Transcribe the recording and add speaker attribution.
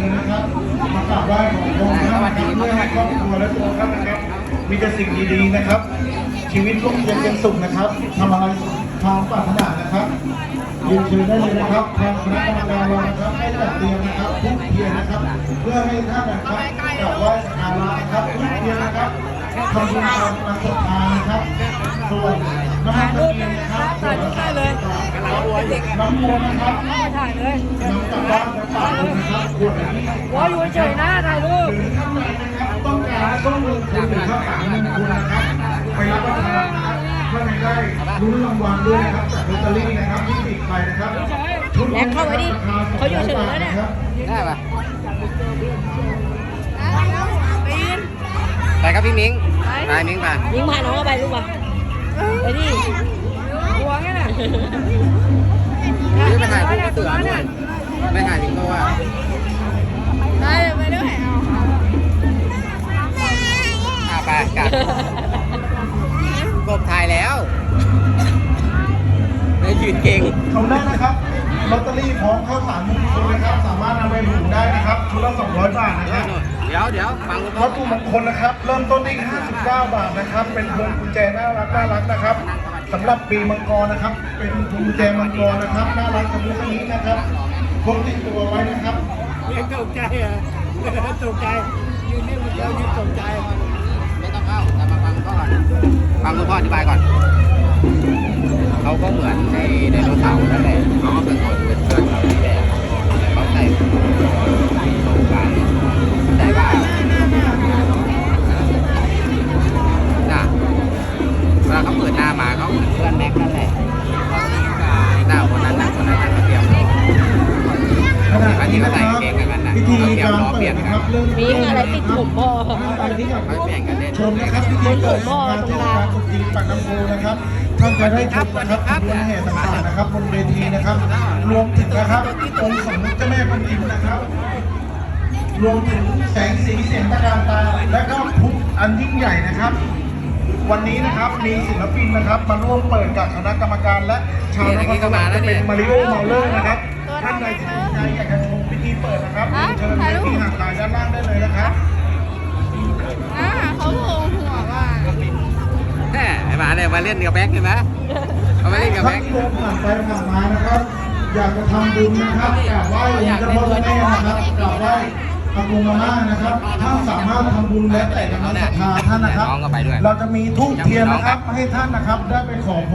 Speaker 1: ญนะครับมากราบไหว้ขอพรท่านนะครับเพื่อให้ครอบครัวและตัวท่านนะครับ มีแต่สิ่งดีๆนะครับ ชีวิตร่มเย็นเป็นสุขนะครับทำอะไรทางปรารถนานะครับเรียนเชิญได้เลยนะครับทางคณะกรรมการเรานะครับให้จัดเตรียมนะครับทุกเทียนนะครับ เพื่อให้ท่านนะครับกราบไหว้สักการะนะครับทุกเทียนนะครับทำบุญตามกำลังศรัทธานะครับส่วนน้ำมันตะเกียงนะครับส่วนได้เลยน้ำมนต์นะครับ
Speaker 2: ถ่ายเลย
Speaker 1: น้ำจากบ้านจากป่าเลยนะครับข วดละยี่สิบ
Speaker 2: วออยู่เฉยๆนะถ่ายรูป
Speaker 1: หรือท่านใดนะครับต้องการต้องลงทุนหรือข้าวสารเงินทุนนะครับไปรับประทานนะครับเพื่อให้ได้ลุ้นรางวัลด้วยนะครับจากลอตเตอรี่นะครับที่ติดไปนะครับชุด
Speaker 2: แม็กเข้าไว้ดิเขาอยู่เฉยแล้วเนี่ย
Speaker 1: ครับ
Speaker 3: ได้ปะ
Speaker 2: ปีน
Speaker 3: ไปครับพี่มิ้ง
Speaker 2: ไป
Speaker 3: ไปมิ้งไป
Speaker 2: ยิงพาน้องเข้าไปลูกป่ะไปดิหัวงั้นน่ะ
Speaker 3: นี่ไปถ่ายรูปกับเสือด้วยไปถ่าย กลับกบถ่ายแล้วไม่ยืนเก่ง
Speaker 1: ชมได้นะครับลอตเตอรี่พร้อมข้าวสารมงคลนะครับ สามารถนำไปหมุนได้นะครับชุดละ200 บาทนะครับ
Speaker 3: เดี๋ยวเดี๋ยวฟังคุณพ่อ
Speaker 1: วัตถุมงคลนะครับ เริ่มต้นที่59 บาทนะครับ เป็นพวงกุญแจน่ารักน่ารักนะครับสำหรับปีมังกรนะครับ เป็นพวงกุญแจมังกรนะครับน่ารักกับมุกนี้นะครับพกติดตัวไว้นะครับ
Speaker 2: ยังตกใจอะตกใจยืนนี่มันเดียวยืนตกใจ
Speaker 3: ไม่ต้องเข้าแต่มาฟังคุณพ่อก่อน ฟังคุณพ่ออธิบายก่อน เขาก็เหมือนในไดโนเสานั่นแหละเขาก็เป็นคนเป็นเพื่อนเราที่แหละเขาใส่โลกันแต่ว่าน่ะเวลาเขาเปิดหน้ามาเขาเหมือนเพื่อนแม็กนั่นแหละหน้าคนนั้นน่ะคนนั้นเขาเตรียม
Speaker 1: ขณะนี้นะครับพิธีการ เปิดนะครับเริ่ม
Speaker 2: มีอะไรติดผมพ่อ
Speaker 1: ไปที่กับ
Speaker 3: เขาแบ่งกันเล่น
Speaker 1: ชมนะครับพิธีเปิดงานเทศกาลตรุษจีนปากน้ำโพนะครับท่านจะได้ชมนะครับขบวนแห่ต่างๆนะครับบนเวทีนะครับ รวมถึงนะครับองค์สมเด็จเจ้าแม่กวนอิมนะครับรวมถึงแสงสีเสียงตะการตา และก็พุทธอันยิ่งใหญ่นะครับ วันนี้นะครับมีศิลปินนะครับ มาร่วมเปิดกับคณะกรรมการและชาวนครสวรรค์จะเป็นมาริโอเมาเลอร์นะครับท่านใดที่สนใจอยากจะชมพิธีเปิดนะครับเรียนเชิญไปที่หา
Speaker 3: เนี่ยมาเล่นกับแบ็คเห็นไหมเขามาเล่นกับ
Speaker 1: ท่า
Speaker 3: แบ็
Speaker 1: น
Speaker 3: ค
Speaker 1: ที่เดินผ่านไปผ่านมานะครับ อยากจะทำบุญนะครับกราบไหว้องค์เจ้าพ่อเจ้าแม่นะครับกราบไหว้อากงอาม่านะครับท่านสามารถทำบุญและแต่กำลังศรัทธาท่านนะครับ
Speaker 3: น้องก็ไปด้วย
Speaker 1: เราจะมีทูบเทียนนะครับให้ท่านนะครับได้ไปขอพร